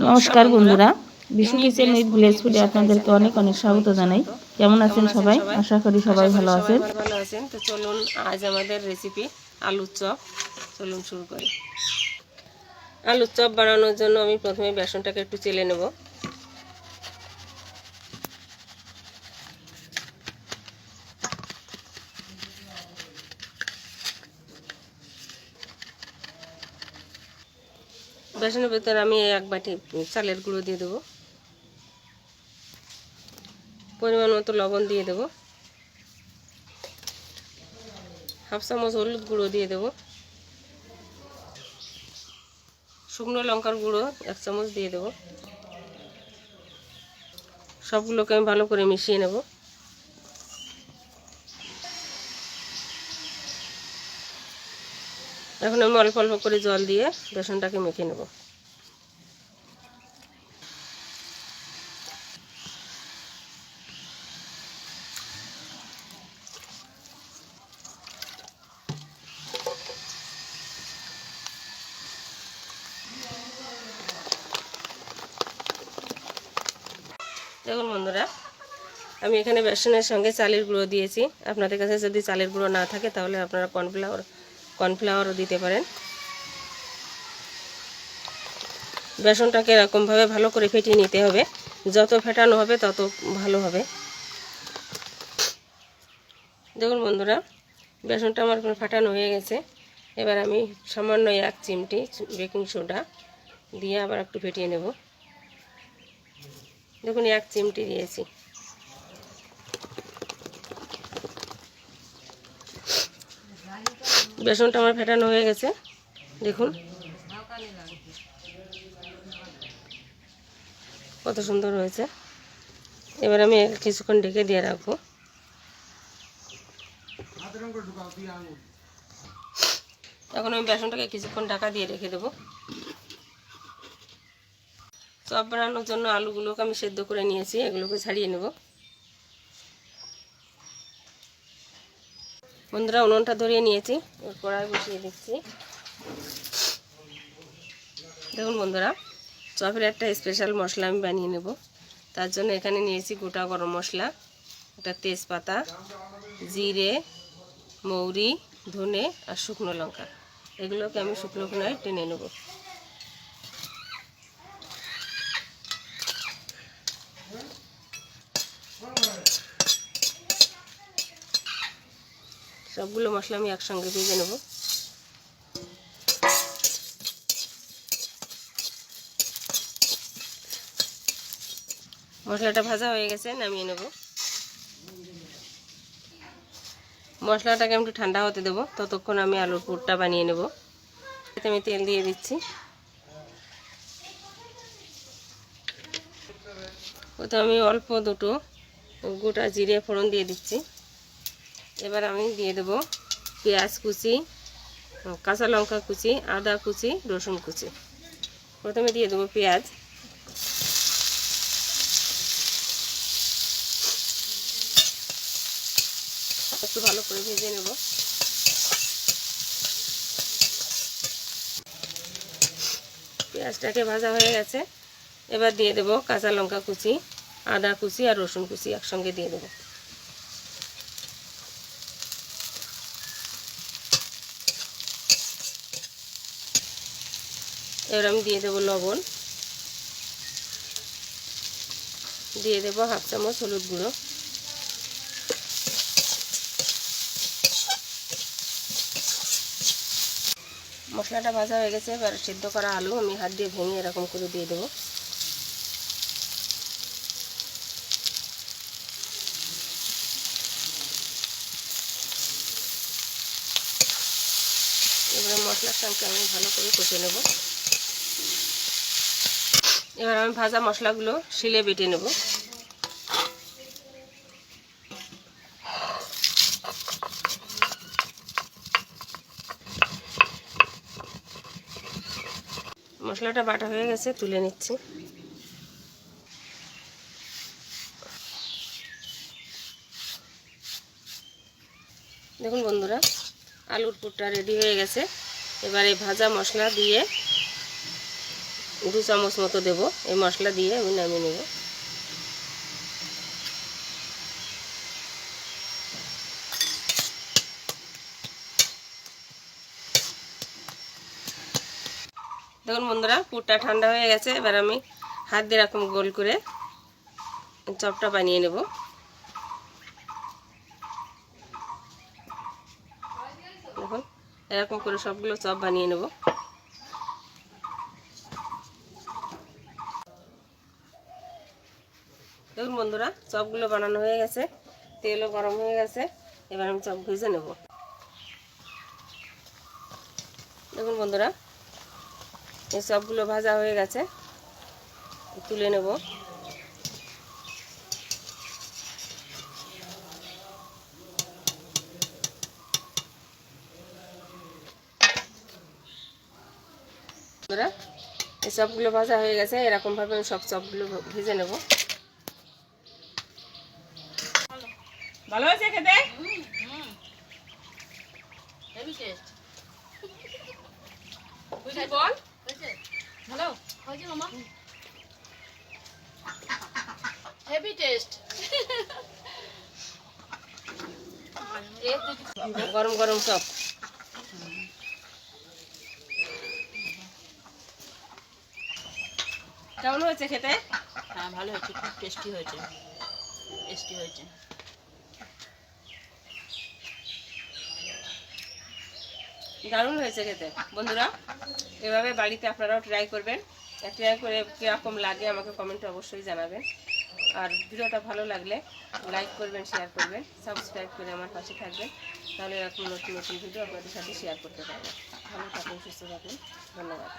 নমস্কার বন্ধুরা। Vishnu kitchen with village ফুডে আপনাদেরকে অনেক অনেক স্বাগত জানাই। কেমন আছেন সবাই? আশা করি সবাই ভালো আছেন। ভালো আছেন। তো চলুন আজ আমাদের রেসিপি আলুর চপ। চলুন শুরু করি। আলুর চপ বানানোর জন্য আমি প্রথমে বেসনটাকে একটু চেলে নেব। বেসনের ভেতর আমি এক বাটি চালের গুঁড়ো দিয়ে দেবো। পরিমাণ মতো লবণ দিয়ে দেবো। হাফ চামচ হলুদ গুঁড়ো দিয়ে দেবো। শুকনো লঙ্কার গুঁড়ো এক চামচ দিয়ে দেবো। সবগুলোকে আমি ভালো করে মিশিয়ে নেব। এখন আমি অল্প অল্প করে জল দিয়ে বেসনটাকে মেখে নেব। দেখুন বন্ধুরা, আমি এখানে বেসনের সঙ্গে চালের গুঁড়ো দিয়েছি। আপনাদের কাছে যদি চালের গুঁড়ো না থাকে, তাহলে আপনারা কর্নফ্লাওয়ার কর্নফ্লাওয়ারও দিতে পারেন। বেসনটাকে এরকমভাবে ভালো করে ফেটিয়ে নিতে হবে। যত ফেটানো হবে তত ভালো হবে। দেখুন বন্ধুরা, বেসনটা আমার ফাটানো হয়ে গেছে। এবার আমি সামান্য এক চিমটি বেকিং সোডা দিয়ে আবার একটু ফেটিয়ে নেব। দেখুন, এক চিমটি দিয়েছি। বেসনটা আমার ফেটানো হয়ে গেছে। দেখুন। কত সুন্দর হয়েছে। এবার আমি কিছুক্ষণ ঢেকে দিয়ে রাখব। এখন আমি বেসনটাকে কিছুক্ষণ ঢাকা দিয়ে রেখে দেবো। চপ বানানোর জন্য আলুগুলোকে আমি সেদ্ধ করে নিয়েছি, এগুলোকে ছাড়িয়ে নেব। বন্ধুরা উনুনটা ধরিয়ে নিয়েছি এবার কড়াই বসিয়ে দিচ্ছি। দেখুন বন্ধুরা, চপের একটা স্পেশাল মশলা আমি বানিয়ে নেব। তার জন্য এখানে নিয়েছি গোটা গরম মশলা, একটা তেজপাতা, জিরে, মৌরি, ধনে আর শুকনো লঙ্কা। এগুলোকে আমি শুকনো খোলায় টেনে নেব। সবগুলো মশলা আমি একসঙ্গে ভেজে নেব। মশলাটা ভাজা হয়ে গেছে, নামিয়ে নেব। মশলাটাকে আমি একটু ঠান্ডা হতে দেবো, ততক্ষণ আমি আলুর পুরটা বানিয়ে নেব। আমি তেল দিয়ে দিচ্ছি। ওতে আমি অল্প দুটো গোটা জিরে ফোড়ন দিয়ে দিচ্ছি। এবার আমি দিয়ে দেব পেঁয়াজ কুচি কাঁচা লঙ্কা কুচি, আদা কুচি, রসুন কুচি। প্রথমে দিয়ে দেবো পেঁয়াজ। একটু ভালো করে ভেজে নেব। পেঁয়াজটাকে ভাজা হয়ে গেছে। এবার দিয়ে দেবো কাঁচা লঙ্কা কুচি, আদা কুচি আর রসুন কুচি একসঙ্গে দিয়ে দেবো। এবার আমি দিয়ে দেবো লবণ। দিয়ে দেবো হাফ চামচ হলুদ গুঁড়ো। মশলাটা ভাজা হয়ে গেছে, এবার সিদ্ধ করা আলু আমি হাত দিয়ে ভেঙে এরকম করে দিয়ে দেবো। এবারে মশলার সঙ্গে আমি ভালো করে কষে নেব। এবার আমি ভাজা মশলাগুলো শিলে বেটে নেব। মশলাটা বাটা হয়ে গেছে, তুলে নিচ্ছি। দেখুন বন্ধুরা, আলুর পুরটা রেডি হয়ে গেছে। এবার ভাজা মশলা দিয়ে দু চামচ মতো দেবো। এই মশলা দিয়ে আমি নামিয়ে নেব। দেখুন বন্ধুরা, পুরটা ঠান্ডা হয়ে গেছে। এবার আমি হাত দিয়ে এরকম গোল করে চপটা বানিয়ে নেব। দেখুন, এরকম করে সবগুলো চপ বানিয়ে নেব। দেখুন বন্ধুরা, চপগুলো বানানো হয়ে গেছে, তেলও গরম হয়ে গেছে, এবার আমি চপ ভেজে নেব। দেখুন বন্ধুরা, এই সবগুলো ভাজা হয়ে গেছে, তুলে নেব। এই সবগুলো ভাজা হয়ে গেছে, এরকমভাবে আমি সব চপগুলো ভেজে নেব। ভালো হয়েছে খেতে? বল? হ্যালো হয়েছে মামা? হেভি টেস্ট গরম গরম চপ কেমন হয়েছে খেতে? হ্যাঁ ভালো হয়েছে খুব টেস্টি হয়েছে। টেস্টি হয়েছে। দারুণ হয়েছে খেতে। বন্ধুরা, এভাবে বাড়িতে আপনারাও ট্রাই করবেন। ট্রাই করে কীরকম লাগে আমাকে কমেন্টে অবশ্যই জানাবেন। আর ভিডিওটা ভালো লাগলে লাইক করবেন শেয়ার করবেন সাবস্ক্রাইব করে আমার পাশে থাকবেন। তাহলে এরকম নতুন নতুন ভিডিও আপনাদের সাথে শেয়ার করতে পারবেন ভালো থাকুন সুস্থ থাকুন ধন্যবাদ।